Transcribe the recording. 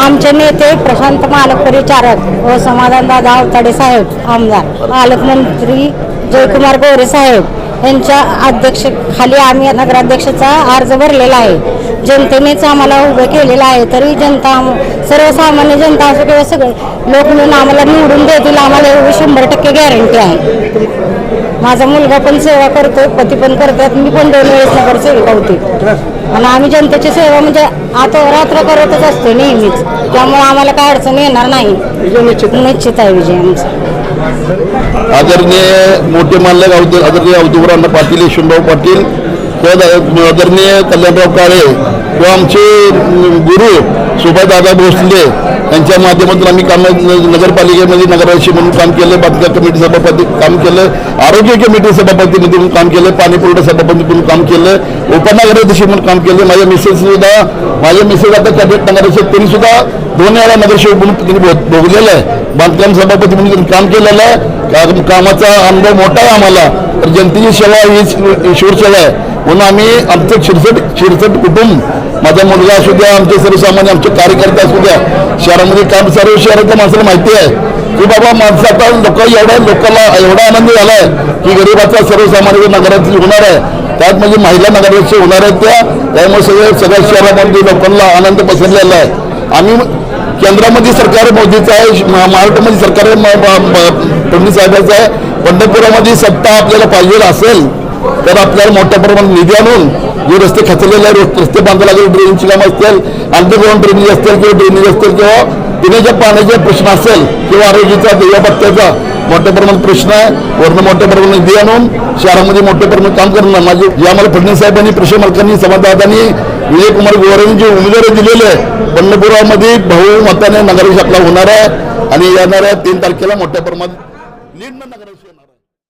आमचे नेते प्रशांत मालक परिचारक व समाधानदादा अवताडे साहेब आमदार पालकमंत्री जयकुमार गोरे साहेब यांच्या अध्यक्ष खाली आम्ही नगराध्यक्षाचा अर्ज भरलेला आहे. जनतेनेच आम्हाला उभं केलेलं आहे. तरी जनता सर्वसामान्य जनता असो किंवा सगळे लोक मिळून आम्हाला निवडून देतील. आम्हाला एवढी शंभर टक्के गॅरंटी आहे. माझा मुलगा पण सेवा करतोय पती पण करतात. मी पण दोन वेळेस नगरसेविका होते. आणि आम्ही जनतेची सेवा म्हणजे आता रात्र करतच असतो नेहमीच. त्यामुळे आम्हाला काय अडचण येणार नाही. निश्चित आहे. विजय आमचा. आदरणीय मोठे मानले गावचे आदरणीय अवधूरांना पाटील यशवंतराव पाटील किंवा आदरणीय कल्याणराव काळे किंवा आमचे गुरु सुभाषदादा भोसले यांच्या माध्यमातून आम्ही काम नगरपालिकेमध्ये नगराध्यक्ष म्हणून काम केलं बातम्या कमिटी सभापती काम केलं आरोग्य कमिटी सभापती म्हणून काम केलं पाणी पुरवठा सभापती म्हणून काम केलं उपनगराध्यक्ष म्हणून काम केलं. माझ्या मिसेस सुद्धा माझ्या मिसेस आता कॅबिनेट नगराध्यक्ष त्यांनी सुद्धा दोन वेळा नगरसेवक म्हणून त्यांनी भोगलेलं आहे. बांधकाम सभापती म्हणून काम केलेलं आहे. कामाचा अनुभव मोठा आहे आम्हाला. तर जनतेची सेवा हीच ईश्वर सेवा आहे. म्हणून आम्ही आमचं शिरसट शिरसट कुटुंब माझा मुलगा असू द्या आमचे सर्वसामान्य आमचे कार्यकर्ते असू द्या शहरामध्ये काम सर्व शहरातल्या माणसाला माहिती आहे. की बाबा माणसं आता लोक एवढ्या लोकांना एवढा आनंद झाला आहे की गरीबाचा सर्वसामान्य नगराध्यक्ष होणार आहे. त्यात म्हणजे महिला नगराचे होणार आहेत त्या. त्यामुळे सगळ्या सगळ्या शहरामध्ये लोकांना आनंद पसरलेला आहे. आम्ही केंद्रामध्ये सरकार मोदीचं आहे महाराष्ट्रामध्ये सरकार फडणवीस साहेबांचं आहे. पंढरपुरामध्ये सत्ता आपल्याला पाहिजे असेल तर आपल्याला मोठ्या प्रमाणात निधी आणून जे रस्ते खचलेले आहे रस्ते- बांधायला लागले ड्रेनेजची कामं असतील अंडरग्राऊंड ड्रेनेज असतील किंवा ड्रेनेज असतील किंवा पिण्याच्या पाण्याचा प्रश्न असेल किंवा आरोग्याचा दैवपत्याचा मोठ्या प्रमाणात प्रश्न आहे. वरनं मोठ्या प्रमाणात निधी आणून शहरामध्ये मोठ्या प्रमाणात काम करणं माझे जे आम्हाला फडणवीस साहेबांनी प्रश्न मालकांनी समाजदादांनी विजयकुमार गोरेंनी जे उमेदवारी दिलेले आहे पंढरपुरामध्ये बहुमताने नगराध्यक्ष आपला होणार आहे. आणि येणाऱ्या तीन तारखेला मोठ्या प्रमाणात लीड नगराध्यक्ष